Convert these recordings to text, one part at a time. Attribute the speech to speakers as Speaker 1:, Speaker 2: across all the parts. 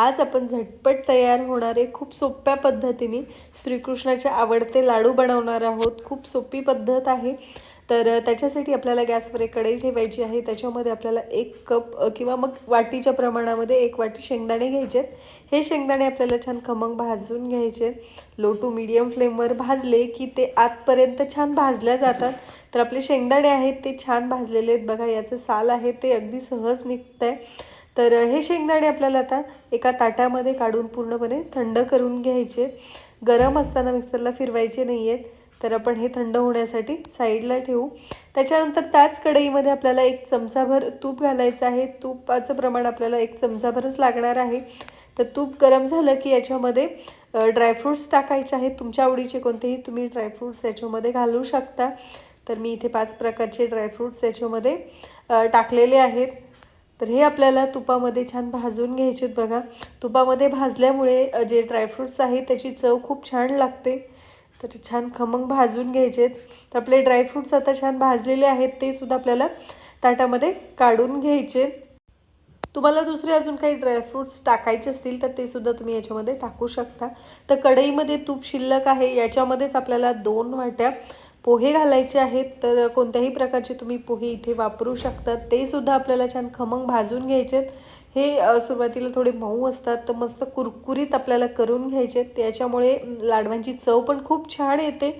Speaker 1: आज आपण झटपट तयार होणारे खूप सोप्या पद्धतीने श्रीकृष्णाचे आवडते लाडू बनवणार आहोत. खूप सोपी पद्धत आहे. तर त्याच्यासाठी आपल्याला गॅसवर एक कढई ठेवायची आहे. त्याच्यामध्ये आपल्याला एक कप किंवा मग वाटीच्या प्रमाणामध्ये एक वाटी शेंगदाणे घ्यायचे आहेत हे शेंगदाणे आपल्याला छान खमंग भाजून घ्यायचे. लो टू मीडियम फ्लेमवर भाजले की ते आतपर्यंत छान भाजल्या जातात. तर आपले शेंगदाणे आहेत ते छान भाजलेले आहेत. बघा याचं साल आहे ते अगदी सहज निघतं आहे तर हे शेंगदाणे आपल्याला आता एका ताटामध्ये काढून पूर्णपणे थंड करून घ्यायचे. गरम असताना मिक्सरला फिरवायचे नाही आहेत तर आपण हे थंड होण्यासाठी साईडला ठेवू. त्याच्यानंतर त्याच कढईमध्ये आपल्याला एक चमचाभर तूप घालायचं आहे. तुपाचं प्रमाण आपल्याला एक चमचाभरच लागणार आहे. तर तूप गरम झालं की याच्यामध्ये ड्रायफ्रूट्स टाकायचे आहेत. तुमच्या आवडीचे कोणतेही तुम्ही ड्रायफ्रूट्स याच्यामध्ये घालू शकता. तर मी इथे पाच प्रकारचे ड्रायफ्रूट्स याच्यामध्ये टाकलेले आहेत. तर हे आपल्याला तुपामध्ये छान भाजून घ्यायचे आहेत बघा. तुपामध्ये भाजल्यामुळे जे ड्रायफ्रूट्स आहेत त्याची चव खूप छान लागते. तर छान खमंग भाजून घ्यायचे आहेत. तर आपले ड्रायफ्रूट्स आता छान भाजलेले आहेत ते सुद्धा आपल्याला ताटामध्ये काढून घ्यायचे तुम्हाला दुसरे अजून काही ड्रायफ्रूट्स टाकायचे असतील तर ते सुद्धा तुम्ही याच्यामध्ये टाकू शकता. तर कढईमध्ये तूप शिल्लक आहे याच्यामध्येच आपल्याला दोन वाट्या पोहे घालायचे आहेत. तर कोणत्याही प्रकारचे तुम्ही पोहे इथे वापरू शकता. ते सुद्धा आपल्याला छान खमंग भाजून घ्यायचे आहेत. हे सुरुवातीला थोडे मऊ असतात तर मस्त कुरकुरीत आपल्याला करून घ्यायचे. आहेत त्याच्यामुळे लाडवांची चव पण खूप छान येते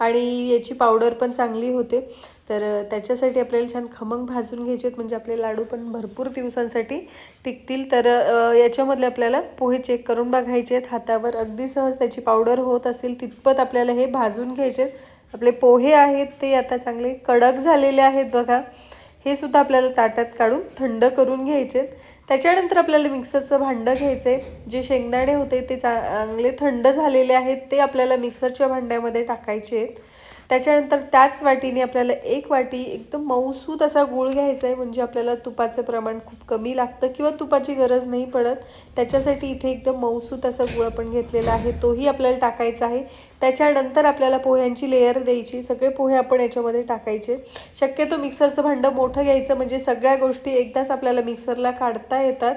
Speaker 1: आणि याची पावडर पण चांगली होते. तर त्याच्यासाठी आपल्याला छान खमंग भाजून घ्यायचे आहेत. म्हणजे आपले लाडू पण भरपूर दिवसांसाठी टिकतील. तर याच्यामधले आपल्याला पोहे चेक करून बघायचे आहेत. हातावर अगदी सहज त्याची पावडर होत असेल तितपत आपल्याला हे भाजून घ्यायचे आहेत. आपले पोहे आहेत ते आता चांगले कडक झालेले आहेत बघा. हे सुद्धा आपल्याला ताटात काढून थंड करून घ्यायचे त्याच्यानंतर आपल्याला मिक्सरचं भांडं घ्यायचं आहे जे शेंगदाणे होते ते चांगले थंड झालेले आहेत ते आपल्याला मिक्सरच्या भांड्यामध्ये टाकायचे आहेत त्याच्यानंतर त्याच वाटीने आपल्याला एक वाटी एकदम मऊसूत असा गूळ घ्यायचा आहे म्हणजे आपल्याला तुपाचं प्रमाण खूप कमी लागतं किंवा तुपाची गरज नाही पडत. त्याच्यासाठी इथे एकदम मऊसूत असा गूळ आपण घेतलेला आहे तोही आपल्याला टाकायचा आहे. त्याच्यानंतर आपल्याला पोह्यांची लेअर द्यायची सगळे पोहे आपण याच्यामध्ये टाकायचे. शक्यतो मिक्सरचं भांडं मोठं घ्यायचं म्हणजे सगळ्या गोष्टी एकदाच आपल्याला मिक्सरला काढता येतात.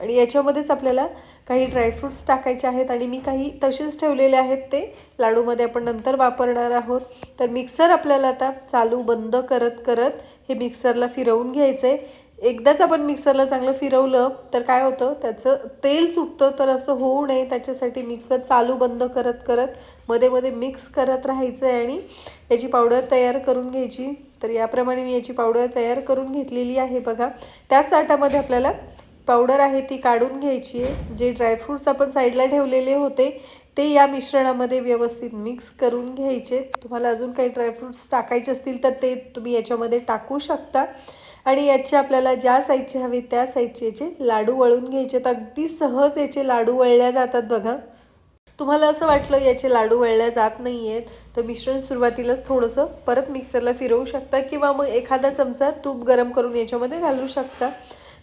Speaker 1: आणि याच्यामध्येच आपल्याला काही ड्रायफ्रूट्स टाकायचे आहेत आणि मी काही तसेच ठेवलेले आहेत ते. लाडूमध्ये आपण नंतर वापरणार आहोत. तर मिक्सर आपल्याला आता चालू बंद करत करत हे मिक्सरला फिरवून घ्यायचं आहे एकदाच आपण मिक्सरला चांगलं फिरवलं तर काय होतं? त्याचं तेल सुटतं तर असं होऊ नये. त्याच्यासाठी मिक्सर चालू बंद करत करत मध्ये मध्ये मिक्स करत राहायचं आहे आणि याची पावडर तयार करून घ्यायची. तर याप्रमाणे मी याची पावडर तयार करून घेतलेली आहे बघा. त्याच ताटामध्ये आपल्याला पावडर आहे ती काढून घ्यायची आहे. जे ड्रायफ्रूट्स आपण साईडला ठेवलेले होते ते या मिश्रणामध्ये व्यवस्थित मिक्स करून घ्यायचे. तुम्हाला अजून काही ड्रायफ्रूट्स टाकायचे असतील तर ते तुम्ही याच्यामध्ये टाकू शकता. आणि याचे आपल्याला ज्या साईजचे हवे त्या साईजचे याचे लाडू वळून घ्यायचे तर अगदी सहज याचे लाडू वळल्या जातात बघा. तुम्हाला असं वाटलं याचे लाडू वळल्या जात नाही आहेत तर मिश्रण सुरुवातीलाच थोडंसं परत मिक्सरला फिरवू शकता किंवा मग एखादा चमचा तूप गरम करून याच्यामध्ये घालू शकता.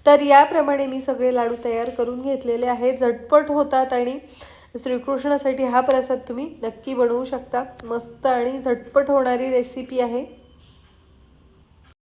Speaker 1: तर याप्रमाणे मी सगळे लाडू तयार करून घेतलेले आहेत. झटपट होतात आणि श्रीकृष्णासाठी हा प्रसाद तुम्ही नक्की बनवू शकता. मस्त आणि झटपट होणारी रेसिपी आहे.